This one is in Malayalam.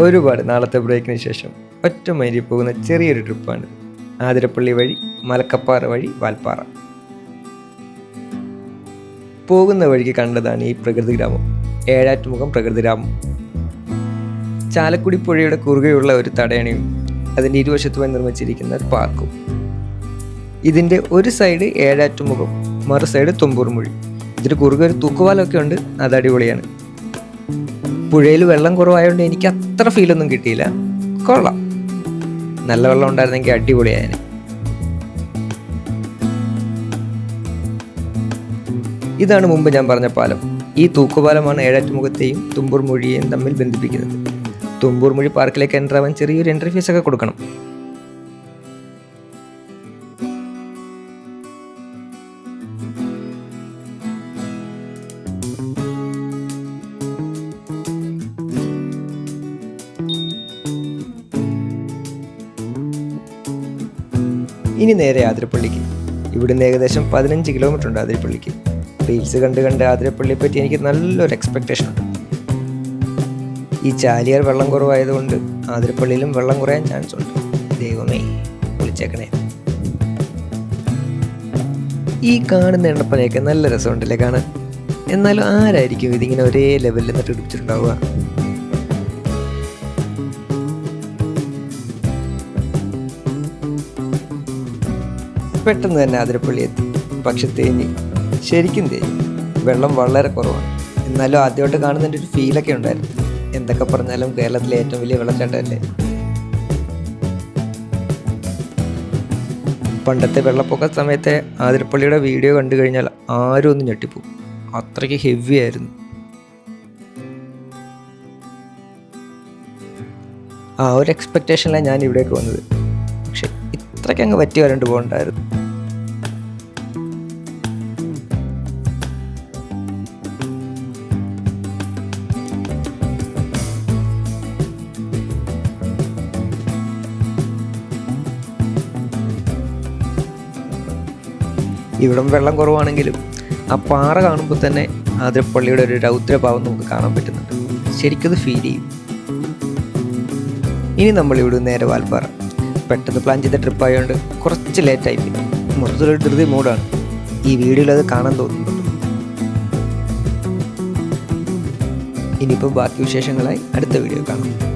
ഒരുപാട് നാളത്തെ ബ്രേക്കിന് ശേഷം ഒറ്റ മൈൻഡിൽ പോകുന്ന ചെറിയൊരു ട്രിപ്പാണ് ആതിരപ്പള്ളി വഴി മലക്കപ്പാറ വഴി വാൽപ്പാറ. പോകുന്ന വഴിക്ക് കണ്ടതാണ് ഈ പ്രകൃതി ഗ്രാമം. ഏഴാറ്റുമുഖം പ്രകൃതി ഗ്രാമം. ചാലക്കുടി പുഴയുടെ കുറുകെയുള്ള ഒരു തടയണയും അതിന്റെ ഇരുവശത്തുമായി നിർമ്മിച്ചിരിക്കുന്ന ഒരു പാർക്കും. ഇതിന്റെ ഒരു സൈഡ് ഏഴാറ്റുമുഖം മറു സൈഡ് തുമ്പൂർമൊഴി. ഇതിന് കുറുകെ ഒരു തൂക്കുപാലമൊക്കെ ഉണ്ട്. അത് അടിപൊളിയാണ്. പുഴയിൽ വെള്ളം കുറവായതുകൊണ്ട് എനിക്ക് അത്ര ഫീലൊന്നും കിട്ടിയില്ല. കൊള്ളാം. നല്ല വെള്ളം ഉണ്ടായിരുന്നെങ്കിൽ അടിപൊളിയായേനെ. ഇതാണ് മുമ്പ് ഞാൻ പറഞ്ഞ പാലം. ഈ തൂക്കുപാലമാണ് ഏഴാറ്റുമുഖത്തെയും തുമ്പൂർ മൊഴിയെയും തമ്മിൽ ബന്ധിപ്പിക്കുന്നത്. തുമ്പൂർ മൊഴി പാർക്കിലേക്ക് എന്റർ ആവാൻ ചെറിയൊരു എൻട്രി ഫീസ് ഒക്കെ കൊടുക്കണം. ഇനി നേരെ ആതിരപ്പള്ളിക്ക്. ഇവിടുന്ന് ഏകദേശം പതിനഞ്ച് കിലോമീറ്റർ ഉണ്ട് ആതിരപ്പള്ളിക്ക്. റീൽസ് കണ്ട് കണ്ട് ആതിരപ്പള്ളിയെ പറ്റി എനിക്ക് നല്ലൊരു എക്സ്പെക്റ്റേഷൻ ഉണ്ട്. ഈ ചാലിയാർ വെള്ളം കുറവായതുകൊണ്ട് ആതിരപ്പള്ളിയിലും വെള്ളം കുറയാൻ ചാൻസ് ഉണ്ട്. ദൈവമേ വിളിച്ചേക്കണേ. ഈ കാണുന്ന എണ്ണപ്പനയൊക്കെ നല്ല രസമുണ്ടല്ലേ കാണാൻ? എന്നാലും ആരായിരിക്കും ഇതിങ്ങനെ ഒരേ ലെവലിൽ നിന്നിട്ട് ഇടിച്ചിട്ടുണ്ടാവുക പെട്ടെന്ന് തന്നെ ആതിരപ്പള്ളി എത്തി. പക്ഷെ തേഞ്ഞി ശരിക്കും തേഞ്ഞി വെള്ളം വളരെ കുറവാണ്. എന്നാലും ആദ്യമായിട്ട് കാണുന്നതിന്റെ ഒരു ഫീലൊക്കെ ഉണ്ടായിരുന്നു. എന്തൊക്കെ പറഞ്ഞാലും കേരളത്തിലെ ഏറ്റവും വലിയ വെള്ളച്ചാട്ടമല്ലേ? പണ്ടത്തെ വെള്ളപ്പൊക്ക സമയത്തെ ആതിരപ്പള്ളിയുടെ വീഡിയോ കണ്ടു കഴിഞ്ഞാൽ ആരും ഒന്ന് ഞെട്ടിപ്പോവും. അത്രയ്ക്ക് ഹെവി ആയിരുന്നു. ആ ഒരു എക്സ്പെക്റ്റേഷനിലാണ് ഞാൻ ഇവിടേക്ക് വന്നത്. പക്ഷെ ഇത്രയ്ക്ക് അങ്ങ് പറ്റി വരണ്ട് പോകണ്ടായിരുന്നു. ഇവിടം വെള്ളം കുറവാണെങ്കിലും ആ പാറ കാണുമ്പോൾ തന്നെ ആതിരപ്പള്ളിയുടെ ഒരു രൗദ്രഭാവം നമുക്ക് കാണാൻ പറ്റുന്നുണ്ട്. ശരിക്കത് ഫീൽ ചെയ്യും. ഇനി നമ്മൾ ഇവിടെ നേരെ വാൽപ്പാറ. പെട്ടെന്ന് പ്ലാൻ ചെയ്ത ട്രിപ്പ് ആയതുകൊണ്ട് കുറച്ച് ലേറ്റായി പിന്നെ. മൊത്തത്തിലൊരു ധൃതി മൂടാണ്. ഈ വീഡിയോയിൽ അത് കാണാൻ തോന്നുന്നുണ്ട് ഇനിയിപ്പോൾ ബാക്കി വിശേഷങ്ങളായി അടുത്ത വീഡിയോ കാണാം.